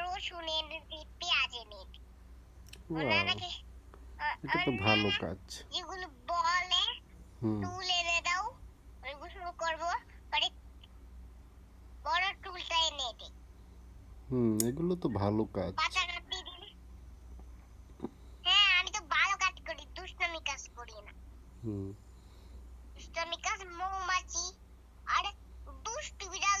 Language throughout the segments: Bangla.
রসুন এনে পেঁয়াজ এনে ওনারাকে এটা তো ভালো কাজ। যেগুলো বলে টুল এনে দাও আমি গোসল করব। পরে বড় টুলটা এনে হুম এগুলো তো ভালো কাজ। হ্যাঁ আমি তো ভালো কাজ করি দুষ্টামি কাজ করি না। হুম। দুষ্টামি কাজ মৌমাছি আর দুষ্টু বিড়াল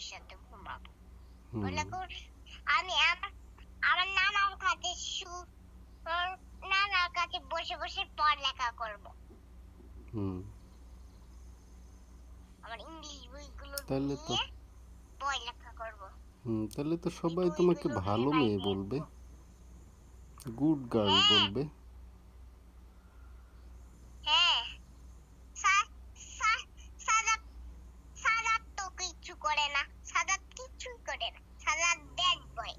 আমার খালামণির সাথে ঘুমাবো বলে কর আমি আমার আমার নানার কাছে শু নানার কাছে বসে বসে পড়ালেখা করব। আমার ইংলিশ বইগুলো তাহলে তো- নিয়ে বই লেখা করব। হুম তাহলে তো সবাই তোমাকে ভালো মেয়ে বলবে। গুড গার্ল বলবে হ্যাঁ সা- সা- সাদাত সাদাত তো কিচ্ছু করে না সাদাত কিচ্ছুই করে না Sadat bad boy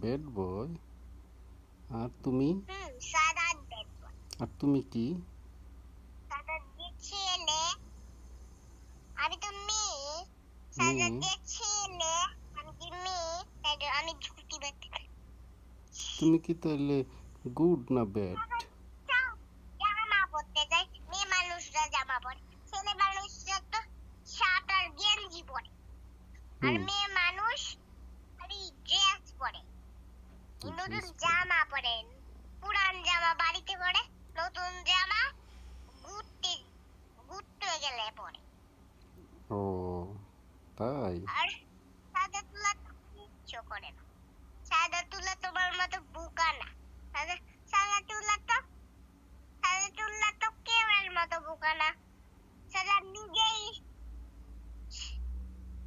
bad boy আর তুমি? আর তুমি কি? আমি তো মেয়ে। সাদাত ছেলে আমি যে মেয়ে? তাই আমি ঝুঁটি ব্যক্তি তুমি কি তাহলে গুড না ব্যাড জামা পরতে যায় মেয়ে মানুষরা জামা পরে ছেলে মানুষরা তো শার্ট আর গেঞ্জি পরে। আর মেয়ে মানুষ খালি ড্রেস পরে নতুন Dress পরে। জামা পরে পুরান জামা বাড়িতে পরে নতুন জামা ঘুরতে ঘুরতে গেলে পরে ও তাই আর সাদা তুলা তো কিচ্ছু করে না সাদা তুলা তোমার মতো বুকা না সাদা সাদা তুলা তো সাদা তুলা তো কেউরের মতো বুকা না সাদা নিজেই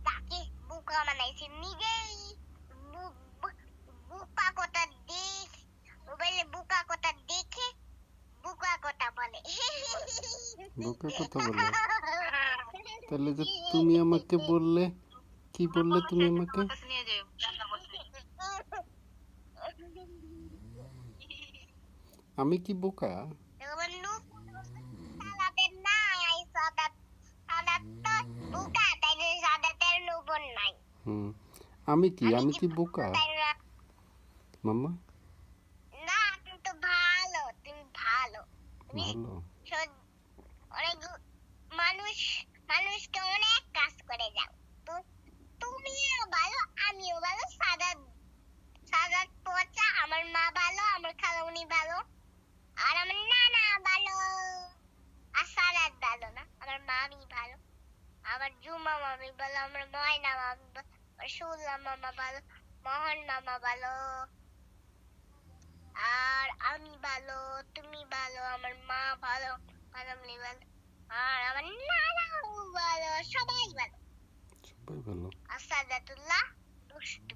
তাকে বুকা বানাইছে নিজেই বু- বু- বুকা কথা দেখ মোবাইলে বুকা কথা দেখে বুকা কথা বলে বোকা কথা বলে। তাহলে যে তুমি আমাকে বললে কি বললে তুমি আমাকে? আমি কি বোকা? আমি কি? আমি কি বোকা? তাই না মাম্মা? না তুমি তো ভালো তুমি ভালো। ভালো। মানুষ মানুষকে অনেক কাজ করে যাও। তো তুমিও ভালো, আমিও ভালো। সাদা সাদা পচা আমার মা ভালো, আমার খালামণি ভালো, আর আমার নানা ভালো। আর সাদাত ভালো না, আমার মামি ভালো, আমার জুমা মামি ভালো, আমার ময়না মামি ভালো, আমার সুলা মামা ভালো, মোহন মামা ভালো, আর আমি ভালো, তুমি ভালো, আমার মা ভালো খালামণি ভালো। আর আমার নানাও ভালো সবাই ভালো। সবাই ভালো। আর সাদাতুল্লাহ দুষ্টু।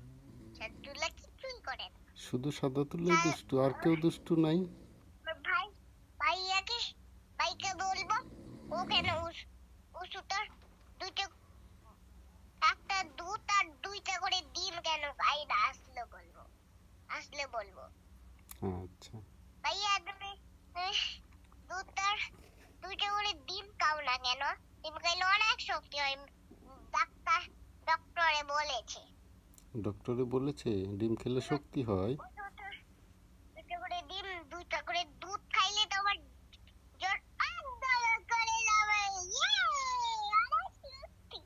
সাদাতুল্লাহ কিছুই করে না। শুধু সাদা তুলে দুষ্টু আর কেউ দুষ্টু নাই। ভাই ভাইয়াকে ভাইকে বলব ও কেন একটা দুধ আর দুইটা করে ডিম কেন আসলে বলব আসলে বলব। আচ্ছা ভাইয়া তুমি আহ, দুধটার দুইটা করে কেন অনেক শক্তি হয় ডাক্তার ডক্টরে বলেছে। ডক্টরে বলেছে ডিম খেলে শক্তি হয় দুটো করে ডিম দুইটা করে দুধ খাইলে তোমার জ্বর আন্দোলন করে যাবে ইয়ে! অনেক শক্তি।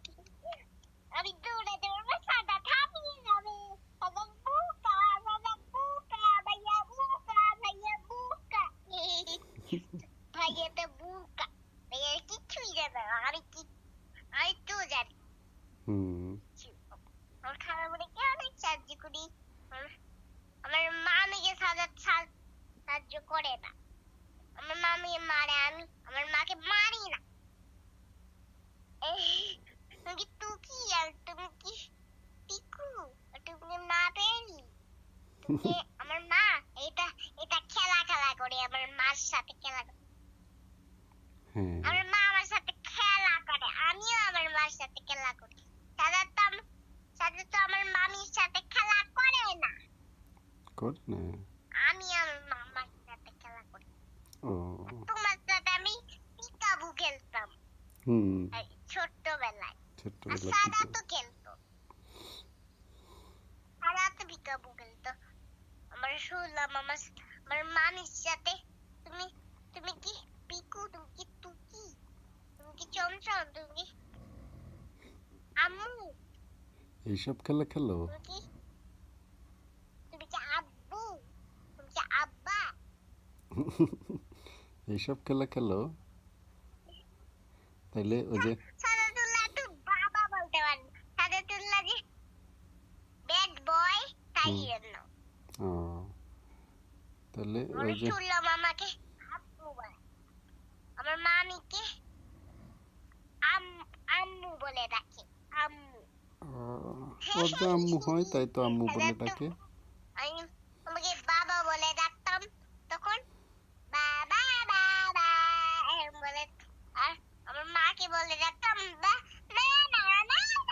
আমি দৌড়াতে পারব সাদা থামিয়ে যাবে সাদা বুকা সাদা বুকা ভাইয়া বুকা ভাইয়া বুকা ভাইয়া তো বুকা ভাইয়া কিছুই জানে না আমি কি আমি তো জানি আমার খালামণিকে অনেক সাহায্য করি না আমার মামি মারে আমি আমার মাকে মারি না আমার মা এটা এটা খেলা খেলা করে আমার মার সাথে খেলা করে হ্যাঁ আমার মা আমার সাথে খেলা করে আমিও আমার মার সাথে খেলা করি সাদা তো আম- সাদা তো আমার মামির সাথে খেলা করে না কর? না। আমি আমার মামার সাথে খেলা করি। ও। তোমার সাথে আমি পিকাবু খেলতাম। হুম। ছোট্টবেলায়। আর ছোট্টবেলা সাদা তো খেলতো। সাদা তো পিকাবু খেলতো। আমার শুনলাম আমার আমার মামির সাথে তুমি তুমি কি পিকু তুমি কি টুকি তুমি কি চমচম তুমি কি আম্মু? এইসব খেলা খেলো? তুমি কি তুমি কি আব্বু তুমি কি আব্বা এইসব খেলা খেলো। তাইলে ওই যে তাহলে ওই যে আমার মামিকে আম্মু বলে ডাকে আম্মু। ওর আম্মু হয় তাই তো আম্মু বলে ডাকে আমি আমাকে বাবা বলে ডাকতাম তখন বাবা বাবা এরম বলে আর আমার মাকে বলে ডাকতাম বা না না না না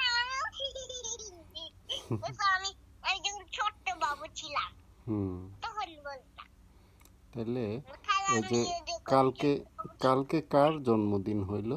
আমি আমি যখন ছোট্ট বাবু ছিলাম। হুম। তখন বলতাম তাহলে ওই যে কালকে কালকে কার জন্মদিন হইল?